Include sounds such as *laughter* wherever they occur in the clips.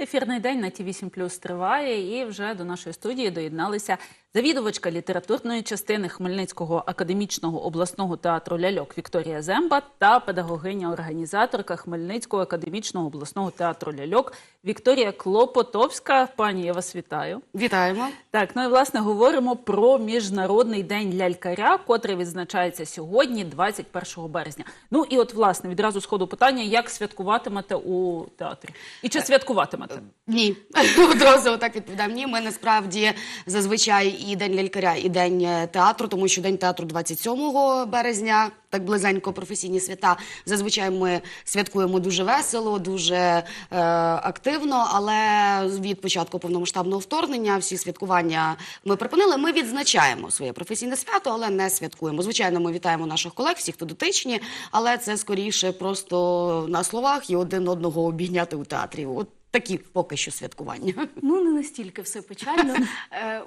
Ефірний день на ті 8 плюс триває, і вже до нашої студії доєдналися завідувачка літературної частини Хмельницького академічного обласного театру Ляльок Вікторія Земба та педагогиня-організаторка Хмельницького академічного обласного театру Ляльок Вікторія Клопотовська. Пані, я вас вітаю. Вітаємо. Так, ну і власне говоримо про міжнародний день лялькаря, котрий відзначається сьогодні, 21 березня. Ну і от власне відразу з ходу питання, як святкуватимете у театрі, і чи святкуватимете? Ні, *laughs* одразу так відповідав. Ні, ми насправді зазвичай і день лялькаря, і день е, театру, тому що день театру 27 березня, так близенько професійні свята. Зазвичай ми святкуємо дуже весело, дуже е, активно. Але від початку повномасштабного вторгнення всі святкування ми припинили. Ми відзначаємо своє професійне свято, але не святкуємо. Звичайно, ми вітаємо наших колег, всіх, хто дотичні, але це скоріше просто на словах і один одного обійняти у театрі. От такі поки що святкування. *laughs* Ну, не настільки все печально. Е,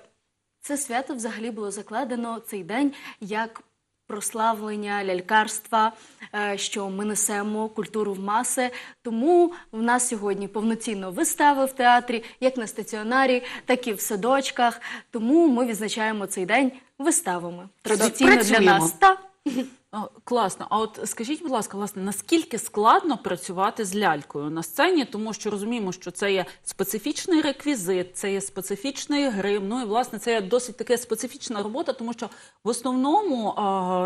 Це свято взагалі було закладено цей день як прославлення лялькарства, е, що ми несемо культуру в маси. Тому в нас сьогодні повноцінно вистави в театрі, як на стаціонарі, так і в садочках. Тому ми відзначаємо цей день виставами. Традиційно для нас. Та. Класно. А от скажіть, будь ласка, власне, наскільки складно працювати з лялькою на сцені, тому що розуміємо, що це є специфічний реквізит, це є специфічний грим. Ну і власне це є досить таке специфічна робота, тому що в основному,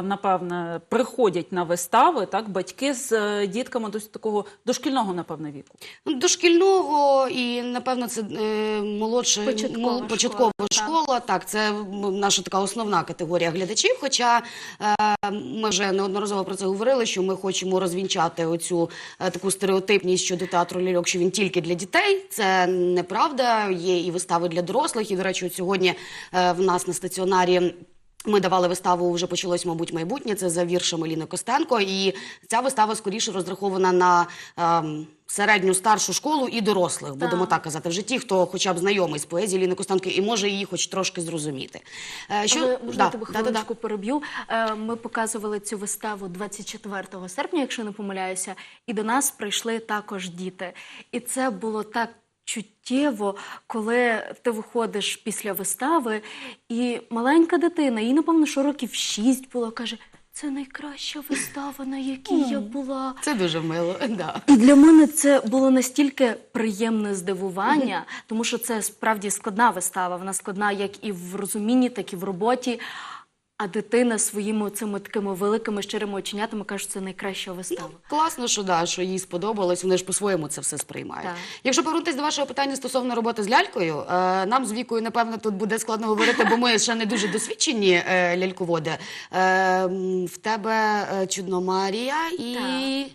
напевне, приходять на вистави так батьки з е, дітками досить такого дошкільного, напевне, віку. Ну, Дошкільного і напевно це е, молодша Початкова мол- школа, початкова так. школа. Так, це наша така основна категорія глядачів. Хоча е, ми вже неодноразово про це говорили, що ми хочемо розвінчати оцю е, таку стереотипність щодо театру ляльок, що він тільки для дітей. Це неправда. Є і вистави для дорослих. І до речі, от сьогодні е, в нас на стаціонарі. Ми давали виставу, вже почалось, мабуть, майбутнє. Це за віршами Ліни Костенко. І ця вистава скоріше розрахована на ем, середню старшу школу і дорослих, будемо так казати. Вже ті, хто хоча б знайомий з поезією Ліни Костенко і може її хоч трошки зрозуміти. Е, Але, можна Да, тебе да, да, да. хвилиночку переб'ю. Е, Ми показували цю виставу 24 серпня, якщо не помиляюся, і до нас прийшли також діти. І це було так чуттєво, коли ти виходиш після вистави, і маленька дитина, їй, напевно, що років 6 було, каже. Це найкраща вистава, на якій я була. Це дуже мило. Да. І для мене це було настільки приємне здивування, тому що це справді складна вистава. Вона складна як і в розумінні, так і в роботі. А дитина своїми цими такими великими щирими оченятами каже, що це найкраща вистава. Класно, що да, що їй сподобалось. Вони ж по-своєму це все сприймають. Так. Якщо повернутися до вашого питання стосовно роботи з лялькою, е, нам з вікою, напевно, тут буде складно говорити, бо ми ще не дуже досвідчені е, ляльководи. Е, в тебе е, чудно Марія і. Так.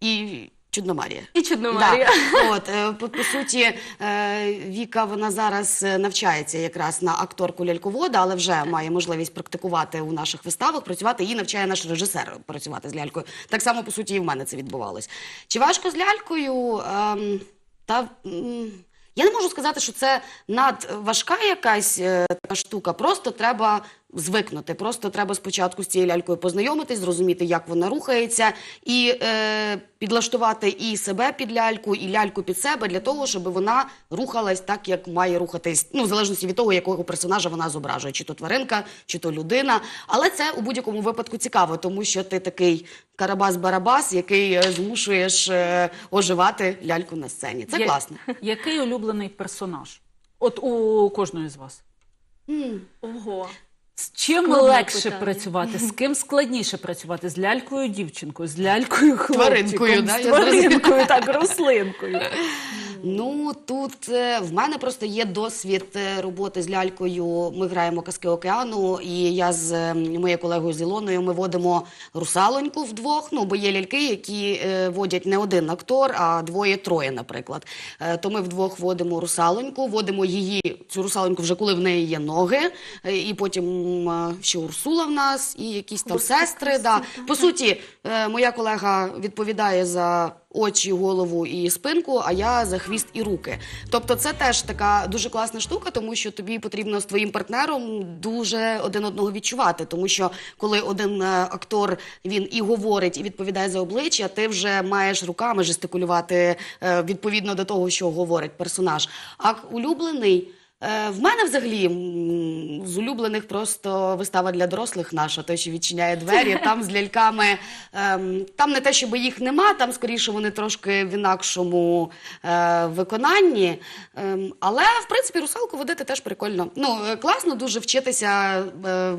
і Чудно Марія. І чудно Марія. Да. От, е, по, по суті, е, Віка вона зараз е, навчається якраз на акторку ляльковода, але вже має можливість практикувати у наших виставах, працювати. Її навчає наш режисер працювати з лялькою. Так само, по суті, і в мене це відбувалось. Чи важко з лялькою? Ем, та я не можу сказати, що це надважка якась е, така штука. Просто треба звикнути. Просто треба спочатку з цією лялькою познайомитись, зрозуміти, як вона рухається, і е, підлаштувати і себе під ляльку, і ляльку під себе для того, щоб вона рухалась так, як має рухатись, ну в залежності від того, якого персонажа вона зображує, чи то тваринка, чи то людина. Але це у будь-якому випадку цікаво, тому що ти такий карабас-барабас, який е, змушуєш е, оживати ляльку на сцені. Це Я- класно. *laughs* Який улюблений персонаж? От у кожної з вас. Ого. З чим Складне легше питання. працювати? З ким складніше працювати? З лялькою дівчинкою, з лялькою хлопчиком, Тваринкою, да, з я тваринкою, так, рослинкою. *laughs* Ну тут е, в мене просто є досвід е, роботи з лялькою. Ми граємо казки океану, і я з е, моєю колегою з Ілоною ми водимо русалоньку вдвох. Ну бо є ляльки, які водять не один актор, а двоє-троє, наприклад. То ми вдвох водимо русалоньку, водимо її цю русалоньку вже коли в неї є ноги, і потім ще Урсула в нас, і якісь там Господи, сестри. Да. красота. По суті, моя колега відповідає за очі, голову і спинку, а я за хвіст і руки. Тобто, це теж така дуже класна штука, тому що тобі потрібно з твоїм партнером дуже один одного відчувати. Тому що коли один е, актор він і говорить, і відповідає за обличчя, ти вже маєш руками жестикулювати е, відповідно до того, що говорить персонаж. А улюблений. Е, В мене взагалі з улюблених просто вистава для дорослих наша, той, що відчиняє двері. Там з ляльками ем, там не те, щоб їх нема, там скоріше вони трошки в інакшому е, виконанні. Ем, але в принципі русалку водити теж прикольно. Ну е, класно дуже вчитися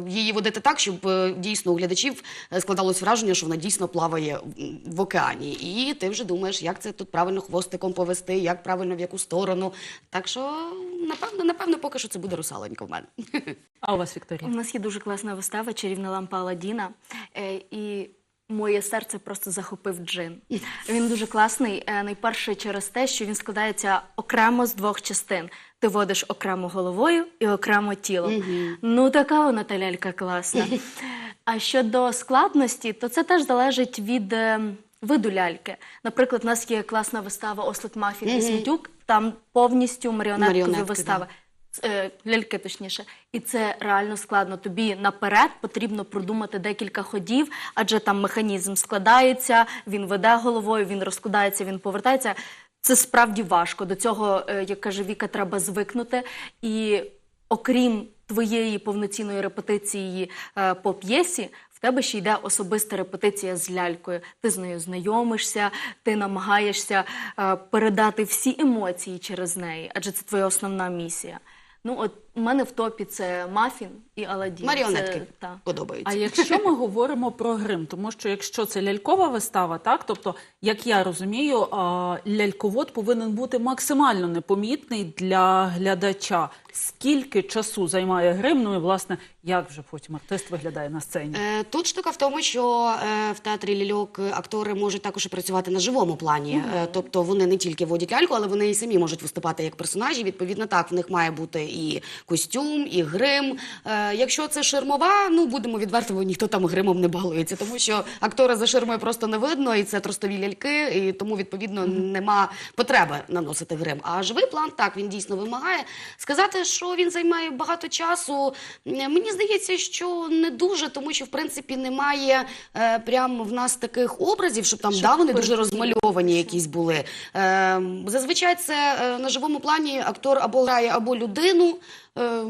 її водити так, щоб дійсно у глядачів складалось враження, що вона дійсно плаває в океані. І ти вже думаєш, як це тут правильно хвостиком повести, як правильно в яку сторону. Так що напевно, напевно, поки що це буде русаленька в мене. А у вас, Вікторія? У нас є дуже класна вистава Чарівна лампа Аладдіна. Е, і моє серце просто захопив джин. Він дуже класний. е, Найперше через те, що він складається окремо з двох частин. Ти водиш окремо головою і окремо тілом. Ну, така вона та лялька класна. *laughs* А щодо складності, то це теж залежить від е, виду ляльки. Наприклад, у нас є класна вистава Ослик Мафін і Смітюк. Там повністю маріонеткові Маріонетки, вистави. Е, ляльки, точніше, і це реально складно. Тобі наперед потрібно продумати декілька ходів, адже там механізм складається, він веде головою, він розкладається, він повертається. Це справді важко. До цього, е, як каже Віка, треба звикнути. І окрім твоєї повноцінної репетиції е, по п'єсі, тебе ще йде особиста репетиція з лялькою. Ти з нею знайомишся, ти намагаєшся е, передати всі емоції через неї, адже це твоя основна місія. Ну, от у мене в топі це Мафін і Аладдін. Маріонетки Це, та. подобаються. А якщо ми говоримо про грим, тому що якщо це лялькова вистава, так тобто, як я розумію, ляльковод повинен бути максимально непомітний для глядача. Скільки часу займає грим? Ну і власне, як вже потім артист виглядає на сцені? Е, Тут штука в тому, що е, в театрі ляльок е, актори можуть також працювати на живому плані. Е, Тобто вони не тільки водять ляльку, але вони і самі можуть виступати як персонажі. Відповідно, так в них має бути і костюм, і грим. Е, Якщо це ширмова, ну будемо відверто, бо ніхто там гримом не балується, тому що актора за ширмою просто не видно, і це тростові ляльки, і тому відповідно нема потреби наносити грим. А живий план так він дійсно вимагає. Сказати, що він займає багато часу. Мені здається, що не дуже, тому що в принципі немає е, прямо в нас таких образів, щоб там Щоб да, вони дуже розмальовані якісь були. Е, зазвичай це е, на живому плані актор або грає, або людину. Е,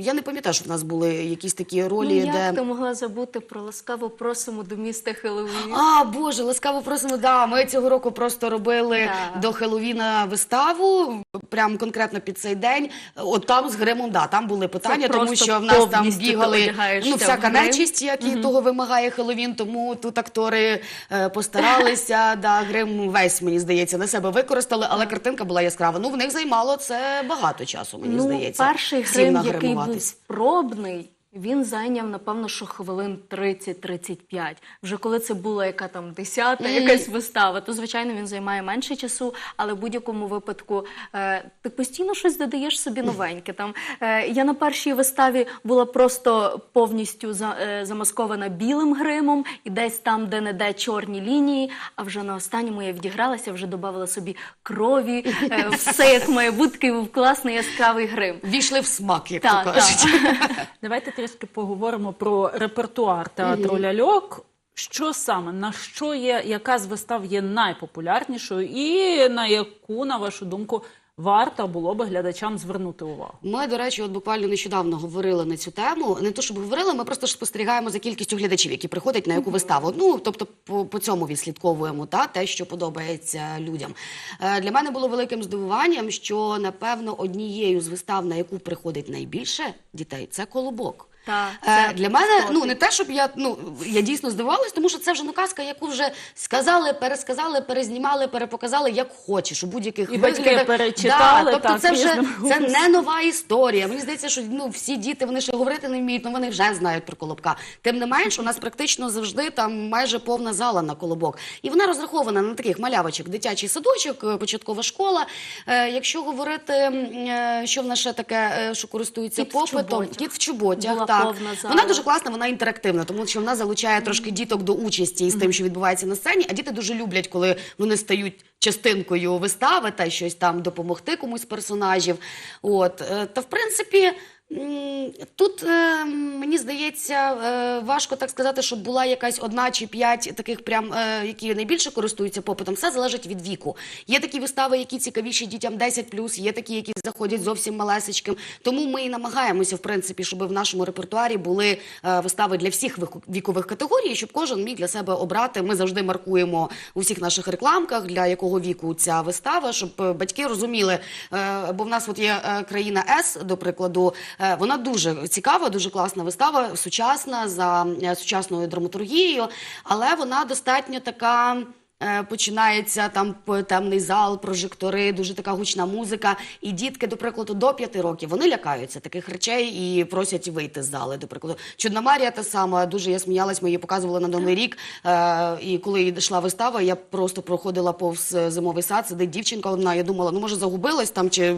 я не пам'ятаю, що в нас були якісь такі ролі, Ну, як де. ти могла забути про ласкаво просимо до міста Хеллоуін? А, Боже, ласкаво просимо. Да, ми цього року просто робили Так. до Хеллоуіна виставу, прям конкретно під цей день. От там з гримом, да, там були питання, тому що в нас там бігали ну, всяка нечисть, як і того вимагає Хеллоуін, тому тут актори е, постаралися, *laughs* да, грим весь, мені здається, на себе використали, але картинка була яскрава. Ну, в них займало це багато часу, мені ну, здається. перший грим, який був пробний, він зайняв, напевно, що хвилин 30-35. Вже коли це була яка там десята, якась вистава, то звичайно він займає менше часу, але в будь-якому випадку е, ти постійно щось додаєш собі новеньке. Там е, я на першій виставі була просто повністю за, е, замаскована білим гримом, і десь там, де не де чорні лінії. А вже на останньому я відігралася, вже додавала собі крові, е, все як має бути, такий був класний яскравий грим. Війшли в смак, як Так, то так. кажуть. Давайте *laughs* трішки поговоримо про репертуар театру ляльок. Що саме на що є, яка з вистав є найпопулярнішою, і на яку, на вашу думку, варто було би глядачам звернути увагу? Ми, до речі, от буквально нещодавно говорили на цю тему. Не то, щоб говорили, ми просто ж спостерігаємо за кількістю глядачів, які приходять на яку виставу. Ну тобто, по, по цьому відслідковуємо та те, що подобається людям. Е, для мене було великим здивуванням, що напевно однією з вистав, на яку приходить найбільше дітей, це колобок. Так, Е, це для мене ну не те, щоб я ну я дійсно здивувалась, тому що це вже ну казка, яку вже сказали, пересказали, перезнімали, перепоказали, як хочеш у будь-яких І батьки перечитали, Да, тобто так, це вже це не нова історія. Мені здається, що ну всі діти вони ще говорити не вміють, ну вони вже знають про колобка. Тим не менш, у нас практично завжди там майже повна зала на колобок, і вона розрахована на таких малявочок, дитячий садочок, е, початкова школа. Е, якщо говорити, е, що в нас ще таке, е, що користується Кіт попитом, чоботях. кіт в чоботях, повна зала. Вона дуже класна, вона інтерактивна, тому що вона залучає трошки діток до участі із тим, що відбувається на сцені. А діти дуже люблять, коли вони стають частинкою вистави та щось там допомогти комусь з персонажів. От е, та в принципі. Тут е, мені здається е, важко так сказати, щоб була якась одна чи п'ять таких, прям е, які найбільше користуються попитом. Все залежить від віку. Є такі вистави, які цікавіші дітям 10+, є такі, які заходять зовсім малесечким. Тому ми і намагаємося, в принципі, щоб в нашому репертуарі були вистави для всіх вікових категорій, щоб кожен міг для себе обрати. Ми завжди маркуємо у всіх наших рекламках, для якого віку ця вистава, щоб батьки розуміли. Бо в нас от є країна С, до прикладу, вона дуже цікава, дуже класна вистава, сучасна за е, сучасною драматургією, але вона достатньо така. Е, Починається там темний зал, прожектори, дуже така гучна музика. І дітки, до прикладу, до п'яти років вони лякаються таких речей і просять вийти з зали. До прикладу, Чудна Марія та сама дуже я сміялась. Ми її показували на новий рік. Е, і коли йшла вистава, я просто проходила повз е, зимовий сад. Сидить дівчинка одна. Я думала, ну може загубилась там, чи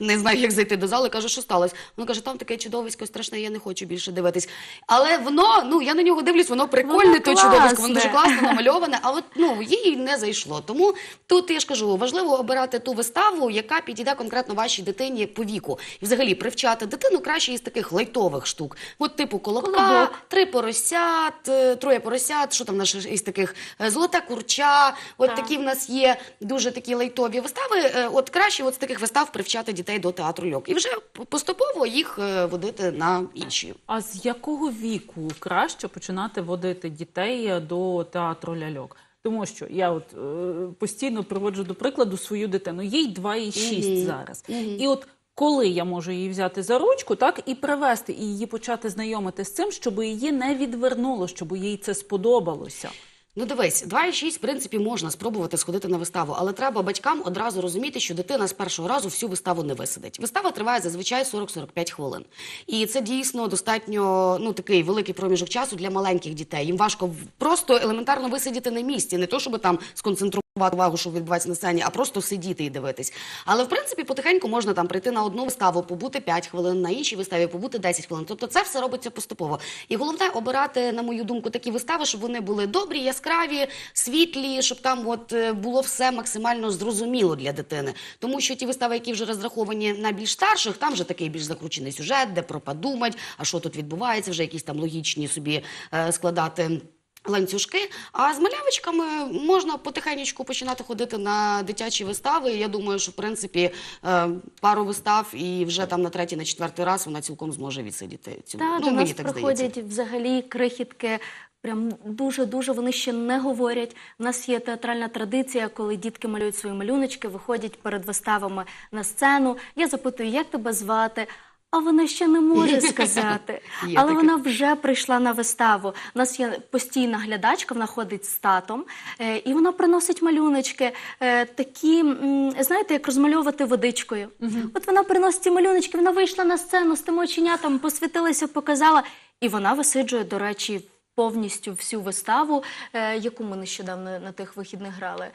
не знаю, як зайти до зали. Каже, що сталося? Вона каже, там таке чудовисько страшне, я не хочу більше дивитись. Але воно, ну я на нього дивлюсь, воно прикольне, Воно то чудовисько, воно дуже класно намальоване, а от ну їй не зайшло. Тому тут я ж кажу, важливо обирати ту виставу, яка підійде конкретно вашій дитині по віку. І взагалі привчати дитину краще із таких лайтових штук. От типу колобка, Колобок. три поросят, е, троє поросят, що там наше із таких е, золота курча. От Так. такі в нас є дуже такі лайтові вистави. Е, От краще от з таких вистав привчати дітей до театру льок. І вже поступово їх водити на інші. А з якого віку краще починати водити дітей до театру ляльок? Тому що я от е, постійно приводжу до прикладу свою дитину. Їй 2,6 Мгм. зараз. Мгм. І от коли я можу її взяти за ручку, так і привести і її почати знайомити з цим, щоб її не відвернуло, щоб їй це сподобалося. Ну дивись, 2,6, в принципі, можна спробувати сходити на виставу, але треба батькам одразу розуміти, що дитина з першого разу всю виставу не висидить. Вистава триває зазвичай 40-45 хвилин. І це дійсно достатньо ну такий великий проміжок часу для маленьких дітей. Їм важко просто елементарно висидіти на місці, не то щоб там сконцентрувати увагу, що відбувається на сцені, а просто сидіти і дивитись. Але в принципі потихеньку можна там прийти на одну виставу, побути 5 хвилин, на іншій виставі побути 10 хвилин. Тобто це все робиться поступово. І головне обирати, на мою думку, такі вистави, щоб вони були добрі, яскраві, світлі, щоб там от е, було все максимально зрозуміло для дитини. Тому що ті вистави, які вже розраховані на більш старших, там вже такий більш закручений сюжет, де про подумать, а що тут відбувається, вже якісь там логічні собі е, складати. Ланцюжки, а з малявочками можна потихеньку починати ходити на дитячі вистави. Я думаю, що в принципі е, пару вистав, і вже там на третій, на четвертий раз вона цілком зможе відсидіти цю. Так, ну, до мені нас так приходять здається. взагалі крихітки. Прям дуже дуже вони ще не говорять. У нас є театральна традиція, коли дітки малюють свої малюночки, виходять перед виставами на сцену. Я запитую, як тебе звати? А вона ще не може *laughs* сказати. Є Але таке. вона вже прийшла на виставу. У нас є постійна глядачка, вона ходить з татом, е, і вона приносить малюночки, е, такі, м, знаєте, як розмальовувати водичкою. От вона приносить ці малюночки, вона вийшла на сцену з тими оченятами, посвітилася, показала, і вона висиджує, до речі, повністю всю виставу, е, яку ми нещодавно на тих вихідних грали.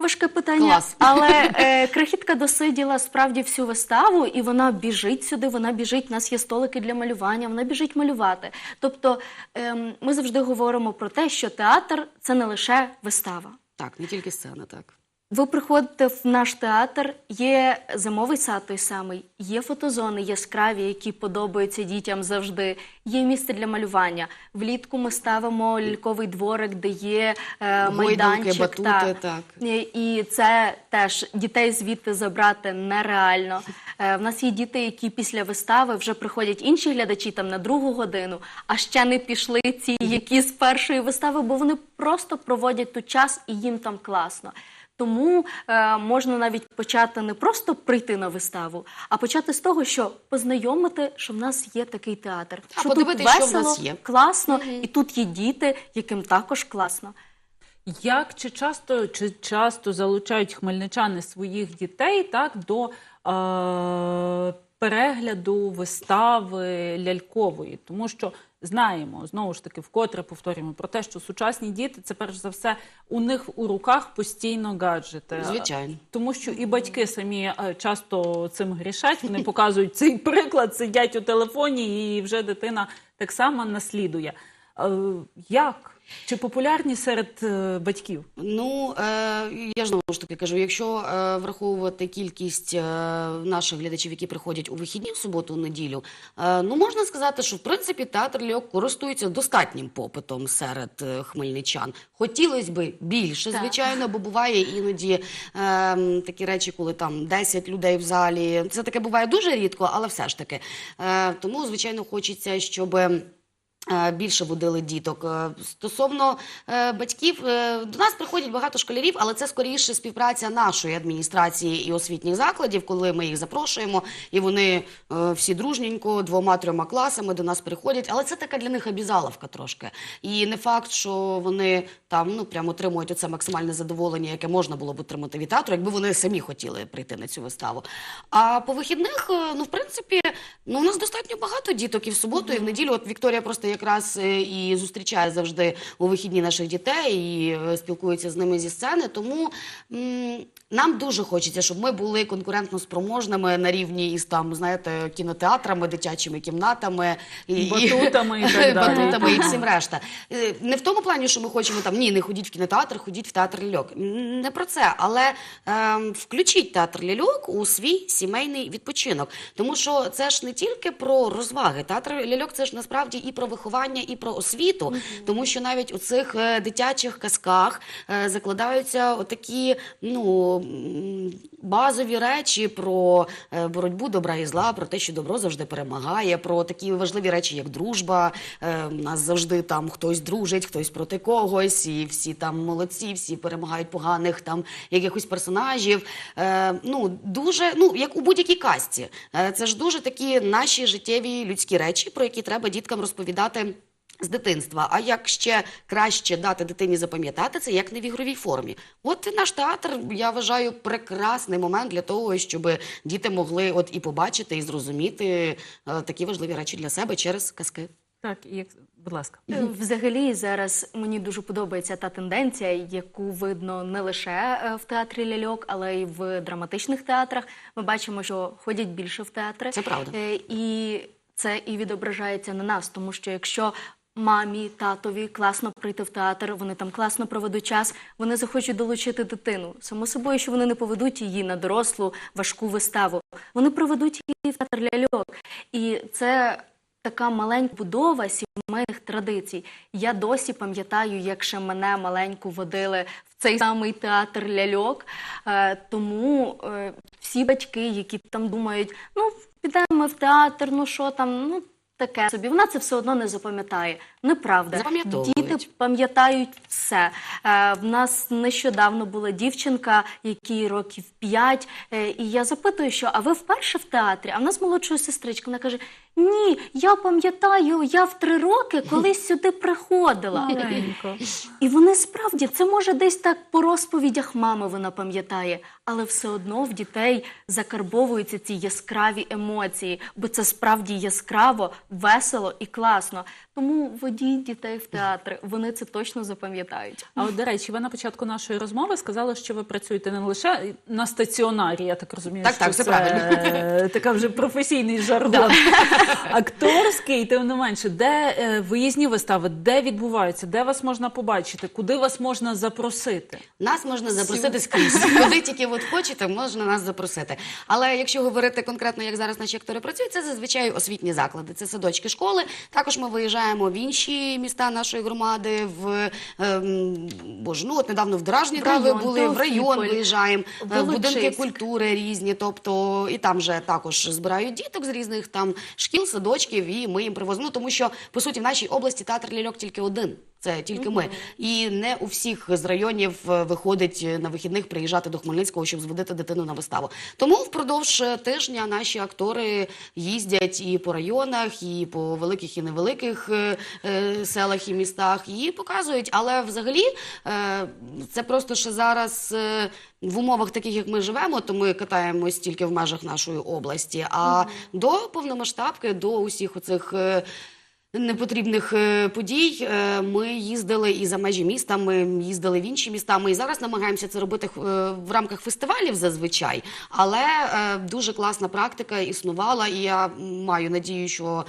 Важке питання, Клас. *laughs* але е, крихітка досиділа справді всю виставу, і вона біжить сюди. Вона біжить. У нас є столики для малювання. Вона біжить малювати. Тобто, е, ми завжди говоримо про те, що театр це не лише вистава. Так, не тільки сцена, так. Ви приходите в наш театр, є зимовий сад той самий, є фотозони яскраві, які подобаються дітям завжди. Є місце для малювання. Влітку ми ставимо ляльковий дворик, де є е, майданчик. батути, так. так. І- І це теж дітей звідти забрати нереально. Е, В нас є діти, які після вистави вже приходять інші глядачі там на другу годину, а ще не пішли ці, які з першої вистави, бо вони просто проводять тут час і їм там класно. Тому е, можна навіть почати не просто прийти на виставу, а почати з того, що познайомити, що в нас є такий театр. А що подивитись, тут що в нас є. класно, і тут є діти, яким також класно. Як чи часто чи часто залучають хмельничани своїх дітей так до е, перегляду вистави лялькової? Тому що знаємо знову ж таки, вкотре повторюємо про те, що сучасні діти це перш за все у них у руках постійно гаджети. Звичайно. Тому що і батьки самі е, часто цим грішать. Вони показують цей приклад, сидять у телефоні, і вже дитина так само наслідує. Е, Як? Чи популярні серед е, батьків? Ну, е, я ж знову ж таки кажу, якщо е, враховувати кількість наших глядачів, які приходять у вихідні в суботу, неділю, е, ну можна сказати, що в принципі театр льок користується достатнім попитом серед хмельничан. Хотілося б більше, звичайно, бо буває іноді такі речі, коли там 10 людей в залі. Це таке буває дуже рідко, але все ж таки. Тому, звичайно, хочеться, щоб. Е, Більше водили діток Е, стосовно е, батьків. До нас приходять багато школярів, але це скоріше співпраця нашої адміністрації і освітніх закладів, коли ми їх запрошуємо, і вони всі дружненько двома-трьома класами до нас приходять. Але це така для них обізаловка трошки. І не факт, що вони там ну прямо отримують оце максимальне задоволення, яке можна було б отримати від театру, якби вони самі хотіли прийти на цю виставу. А по вихідних, ну в принципі, ну у нас достатньо багато діток і в суботу, і в неділю. От Вікторія просто якраз е, і зустрічає завжди у вихідні наших дітей і е, спілкується з ними зі сцени. Тому нам дуже хочеться, щоб ми були конкурентно спроможними на рівні із там, знаєте, кінотеатрами, дитячими кімнатами і Батутами і *laughs* так далі. батутами і всім решта. Е, Не в тому плані, що ми хочемо там ні, не ходіть в кінотеатр, ходіть в театр ляльок. Не про це, але ем, включіть театр ляльок у свій сімейний відпочинок. Тому що це ж не тільки про розваги. Театр ляльок це ж насправді і про виховання, і про освіту. Тому що навіть у цих е, дитячих казках е, закладаються отакі ну базові речі про е, боротьбу добра і зла, про те, що добро завжди перемагає, про такі важливі речі, як дружба. У нас завжди там хтось дружить, хтось проти когось, і всі там молодці, всі перемагають поганих там якихось персонажів. Ну дуже, ну як у будь-якій казці. Е, Це ж дуже такі наші життєві людські речі, про які треба діткам розповідати. З дитинства, а як ще краще дати дитині запам'ятати це, як не в ігровій формі. От наш театр, я вважаю, прекрасний момент для того, щоб діти могли от і побачити, і зрозуміти е, такі важливі речі для себе через казки. Так, і як будь ласка. Е, Взагалі зараз мені дуже подобається та тенденція, яку видно не лише е, в театрі ляльок, але й в драматичних театрах. Ми бачимо, що ходять більше в театри. Це правда. І це і відображається на нас, тому що якщо мамі, татові класно прийти в театр, вони там класно проведуть час, вони захочуть долучити дитину. Само собою, що вони не поведуть її на дорослу важку виставу. Вони проведуть її в театр ляльок. І це така маленька будова сімейних традицій. Я досі пам'ятаю, як ще мене маленьку водили в цей самий театр ляльок. Е, тому е, всі батьки, які там думають, ну підемо в театр, ну що там, ну. Таке собі, вона це все одно не запам'ятає. Неправда. Діти пам'ятають все. Е, в нас нещодавно була дівчинка, якій років 5, е, і я запитую, що а ви вперше в театрі? А в нас молодша сестричка. Вона каже: Ні, я пам'ятаю, я в три роки колись сюди приходила. Маленько. І вони справді це може десь так по розповідях мами вона пам'ятає, але все одно в дітей закарбовуються ці яскраві емоції, бо це справді яскраво, весело і класно. Тому водіть дітей в театри, вони це точно запам'ятають. А от, до речі, ви на початку нашої розмови сказали, що ви працюєте не лише на стаціонарі, я так розумію, Так, що так, все це правильно. е, така вже професійний *laughs* жаргон. Акторський, тим не менше, де е, виїзні вистави, де відбуваються, де вас можна побачити, куди вас можна запросити? Нас можна запросити скрізь. *laughs* Куди тільки от хочете, можна нас запросити. Але якщо говорити конкретно, як зараз наші актори працюють, це зазвичай освітні заклади, це садочки, школи. Також ми виїжджаємо в інші міста нашої громади, в ем, боже, ну от недавно в Дражні та ви були, в район виїжджаємо, е, в будинки культури різні. Тобто і там же також збирають діток з різних там шкіл, садочків, і ми їм привозимо. Ну, тому що по суті в нашій області театр ляльок тільки один. Це тільки ми. І не у всіх з районів е, виходить е, на вихідних приїжджати до Хмельницького, щоб зводити дитину на виставу. Тому впродовж е, тижня наші актори їздять і по районах, і по великих і невеликих селах і містах, і показують. Але взагалі це просто ще зараз. в умовах таких, як ми живемо, то ми катаємось тільки в межах нашої області. А до повномасштабки, до усіх оцих непотрібних е, подій. Е, Ми їздили і за межі міста, ми їздили в інші міста. Ми і зараз намагаємося це робити е, в рамках фестивалів зазвичай. Але дуже класна практика існувала, і я маю надію, що.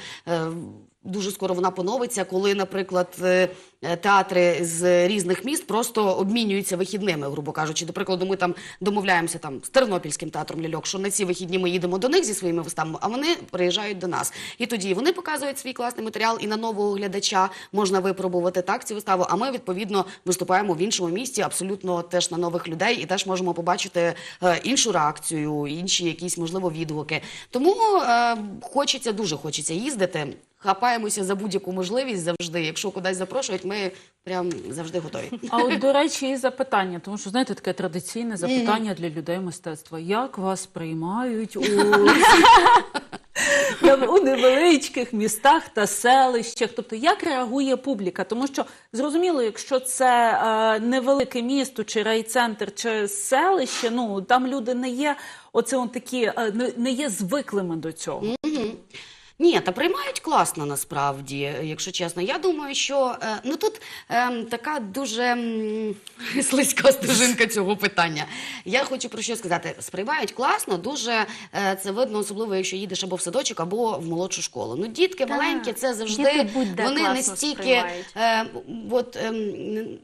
Дуже скоро вона поновиться, коли, наприклад, е, е, театри з різних міст просто обмінюються вихідними, грубо кажучи. До прикладу, ми там домовляємося там з Тернопільським театром ляльок, що на ці вихідні ми їдемо до них зі своїми виставами, а вони приїжджають до нас. І тоді вони показують свій класний матеріал, і на нового глядача можна випробувати так цю виставу. А ми відповідно виступаємо в іншому місті, абсолютно теж на нових людей, і теж можемо побачити е, іншу реакцію, інші якісь можливо відгуки. Тому е, хочеться дуже хочеться їздити. Хапаємося за будь-яку можливість завжди. Якщо кудись запрошують, ми прям завжди готові. А от, до *laughs* речі, і запитання, тому що знаєте, таке традиційне запитання для людей мистецтва. Як вас приймають у, *laughs* у невеличких містах та селищах? Тобто, як реагує публіка? Тому що зрозуміло, якщо це е, невелике місто, чи райцентр, чи селище, ну там люди не є оце он такі, е, не, не є звиклими до цього. Ні, та приймають класно насправді, якщо чесно. Я думаю, що е, ну тут е, така дуже м, *laughs* слизька стежинка цього питання. Я хочу про що сказати. Сприймають класно, дуже е, це видно, особливо якщо їдеш або в садочок, або в молодшу школу. Ну, дітки Так. маленькі, це завжди Діти будь-де вони класно настільки сприймають. е, от. ем,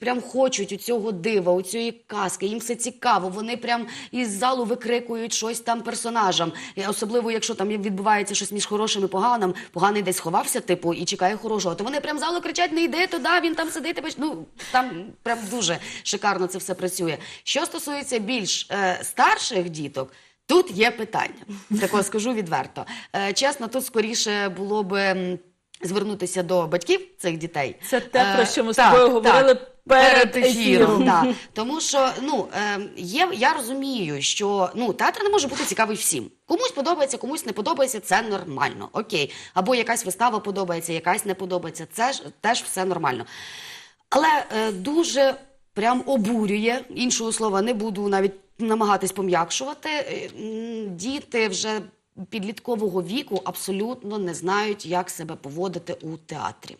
Прям хочуть у цього дива, у цієї казки. Їм все цікаво. Вони прям із залу викрикують щось там персонажам. І особливо, якщо там відбувається щось між хорошим і поганим, поганий десь сховався, типу, і чекає хорошого. То вони прям залу кричать: не йди туди, він там сидить. Ну там прям дуже шикарно це все працює. Що стосується більш е, старших діток. Тут є питання, такого скажу відверто. Е, чесно, тут скоріше було би звернутися до батьків цих дітей. Це те, про Е, що ми з тобою говорили так. Перед ефіром. Да. *laughs* Тому що ну е, є, я розумію, що ну театр не може бути цікавий всім. Комусь подобається, комусь не подобається. Це нормально. Окей. Або якась вистава подобається, якась не подобається. Це ж теж все нормально. Але е, дуже прям обурює іншого слова не буду навіть намагатись пом'якшувати. Е, м, Діти вже підліткового віку абсолютно не знають, як себе поводити у театрі.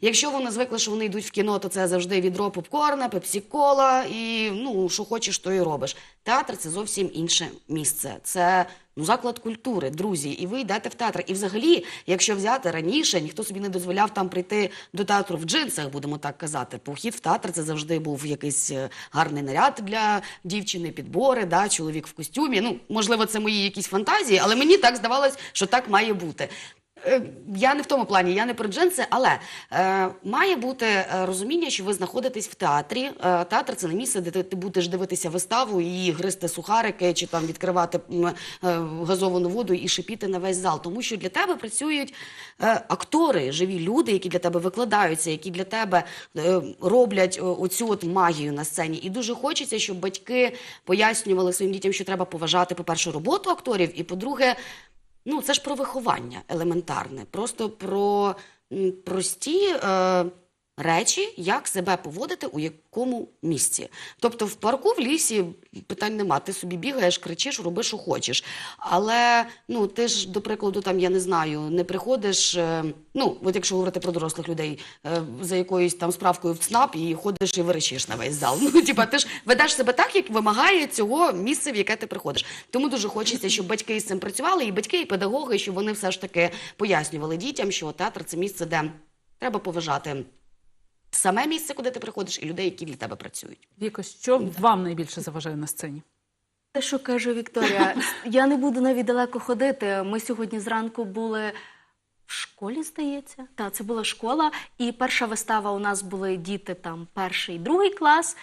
Якщо вони звикли, що вони йдуть в кіно, то це завжди відро попкорна, пепсі-кола і ну що хочеш, то і робиш. Театр це зовсім інше місце. Це ну заклад культури, друзі. І ви йдете в театр. І взагалі, якщо взяти раніше, ніхто собі не дозволяв там прийти до театру в джинсах, будемо так казати. Похід в театр це завжди був якийсь е, гарний наряд для дівчини, підбори, да, чоловік в костюмі. Ну, можливо, це мої якісь фантазії, але мені так здавалось, що так має бути. Е, Я не в тому плані, я не про джинси, але е, має бути е, розуміння, що ви знаходитесь в театрі. Е, театр це не місце, де ти, ти будеш дивитися виставу і гристи сухарики, чи там відкривати е, газовану воду і шипіти на весь зал. Тому що для тебе працюють е, актори, живі люди, які для тебе викладаються, які для тебе е, роблять оцю от магію на сцені. І дуже хочеться, щоб батьки пояснювали своїм дітям, що треба поважати, по-перше, роботу акторів, і по-друге, Ну, це ж про виховання елементарне, просто про прості е, речі, як себе поводити у якому місці. Тобто в парку, в лісі питань нема. Ти собі бігаєш, кричиш, роби, що хочеш. Але ну, ти ж, до прикладу, там, я не знаю, не приходиш. е, ну, от якщо говорити про дорослих людей, е, за якоюсь там справкою в ЦНАП і ходиш і верещиш на весь зал. *laughs* Ну, типа, ти ж ведеш себе так, як вимагає цього місця, в яке ти приходиш. Тому дуже хочеться, щоб батьки з цим працювали, і батьки, і педагоги, щоб вони все ж таки пояснювали дітям, що театр це місце, де треба поважати саме місце, куди ти приходиш, і людей, які для тебе працюють. Віко, що вам найбільше заважає на сцені? Те, що каже Вікторія, я не буду навіть далеко ходити. Ми сьогодні зранку були в школі, здається. Так, це була школа, і перша вистава у нас були діти там перший, другий клас.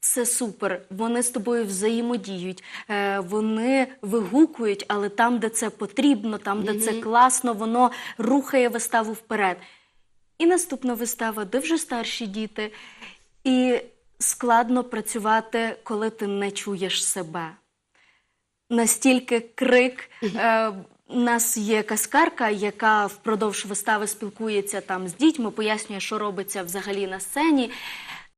Це супер. Вони з тобою взаємодіють, е, вони вигукують, але там, де це потрібно, там, де це класно, воно рухає виставу вперед. І наступна вистава, де вже старші діти. І складно працювати, коли ти не чуєш себе настільки крик. Е, у нас є каскарка, яка впродовж вистави спілкується там з дітьми, пояснює, що робиться взагалі на сцені.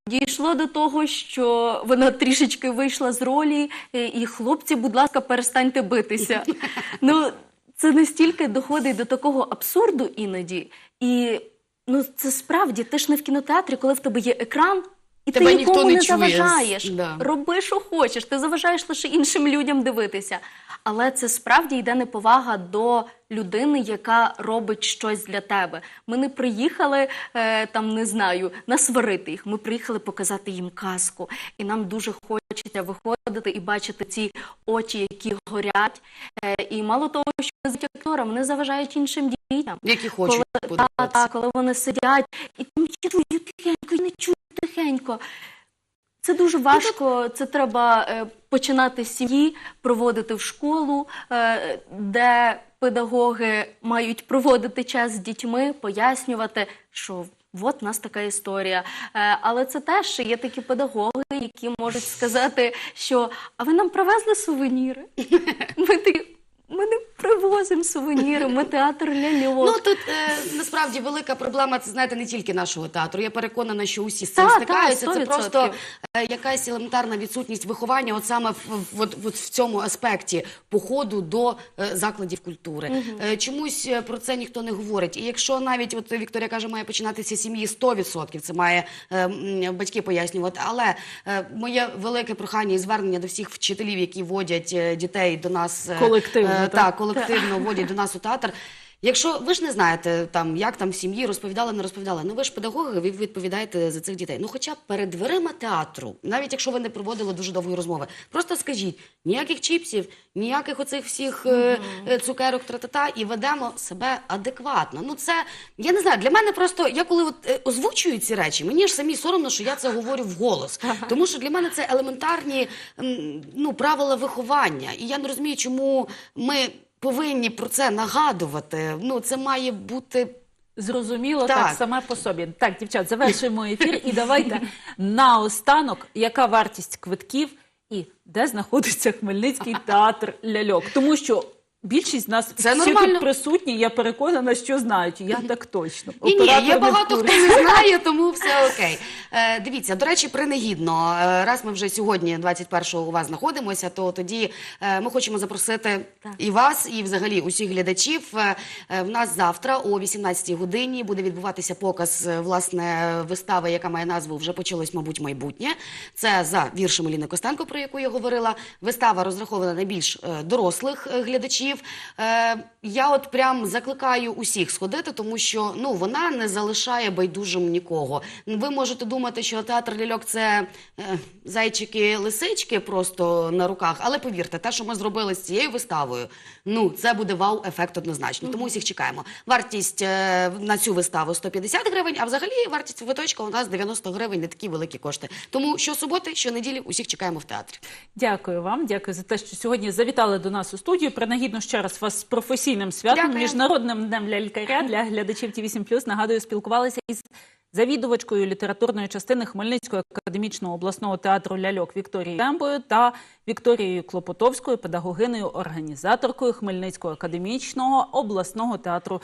Дійшло до того, що вона трішечки вийшла з ролі, е, і хлопці, будь ласка, перестаньте битися. *laughs* Ну, це настільки доходить до такого абсурду іноді. І ну, це справді, ти ж не в кінотеатрі, коли в тебе є екран. І Тебе ти нікому не не, заважаєш. Да. Роби, що хочеш. Ти заважаєш лише іншим людям дивитися. Але це справді йде неповага до людини, яка робить щось для тебе. Ми не приїхали е, там, не знаю, насварити їх. Ми приїхали показати їм казку. І нам дуже хочеться виходити і бачити ці очі, які горять. Е, і мало того, що вони з актором, вони заважають іншим дітям. Які хочуть Коли, та, та, коли вони сидять і там чують тихенько, і не чують тихенько. Це дуже важко. Це треба е, починати з сім'ї, проводити в школу, е, де педагоги мають проводити час з дітьми, пояснювати, що от у нас така історія. Е, але це теж є такі педагоги, які можуть сказати, що а ви нам привезли сувеніри? *laughs* Ми такі. Ми не привозимо сувеніри, ми театр ляльок. Ну тут е, насправді велика проблема. Це знаєте не тільки нашого театру. Я переконана, що усі з цим Та, та, стикаються. це 100%. просто е, якась елементарна відсутність виховання, от саме в, в, от- от в цьому аспекті походу до е, закладів культури. Е, чомусь е, про це ніхто не говорить. І якщо навіть от Вікторія каже, має починатися з сім'ї 100%, це має е, м, батьки пояснювати. Але е, моє велике прохання і звернення до всіх вчителів, які водять е, дітей до нас е, Колективно, е, так? колективно водять до нас у театр. Якщо ви ж не знаєте, там як там в сім'ї розповідали, не розповідали, ну ви ж педагоги, ви відповідаєте за цих дітей. Ну, хоча б перед дверима театру, навіть якщо ви не проводили дуже довгої розмови, просто скажіть ніяких чіпсів, ніяких оцих всіх е, е, цукерок, тра-та-та, і ведемо себе адекватно. Ну це я не знаю. Для мене просто я коли от е, озвучую ці речі, мені ж самі соромно, що я це говорю вголос. Тому що для мене це елементарні м, ну правила виховання. І я не розумію, чому ми повинні про це нагадувати. Ну, це має бути. Зрозуміло, так. Так. саме по собі. Так, дівчат, завершуємо ефір. І давайте наостанок, яка вартість квитків і де знаходиться Хмельницький театр ляльок. Тому що більшість з нас Це всі нормально. тут присутні, я переконана, що знають. Я так точно. Ні, ні, Оператор є в багато хто не знає, тому все окей. Е, дивіться, до речі, принагідно, е, раз ми вже сьогодні, 21-го, у вас знаходимося, то тоді е, ми хочемо запросити Так. і вас, і взагалі усіх глядачів. Е, е, в нас завтра о 18-й годині буде відбуватися показ е, власне вистави, яка має назву Вже почалось, мабуть, майбутнє. Це за віршами Ліни Костенко, про яку я говорила. Вистава розрахована на більш е, дорослих е, глядачів. Е, я от прям закликаю усіх сходити, тому що ну вона не залишає байдужим нікого. Ви можете думати, що театр ляльок це е, зайчики-лисички просто на руках, але повірте, те, що ми зробили з цією виставою, ну це буде вау-ефект однозначно. Тому всіх чекаємо. Вартість е, на цю виставу 150 гривень, а взагалі вартість квиточка у нас 90 гривень, не такі великі кошти. Тому щосуботи, щонеділі усіх чекаємо в театрі. Дякую вам, дякую за те, що сьогодні завітали до нас у студію. Принагідно ще раз вас з професійним святом, Дякую. міжнародним днем лялькаря для глядачів ті 8 Нагадую, спілкувалися із завідувачкою літературної частини Хмельницького академічного обласного театру ляльок Вікторією Тембою та Вікторією Клопотовською, педагогиною, організаторкою Хмельницького академічного обласного театру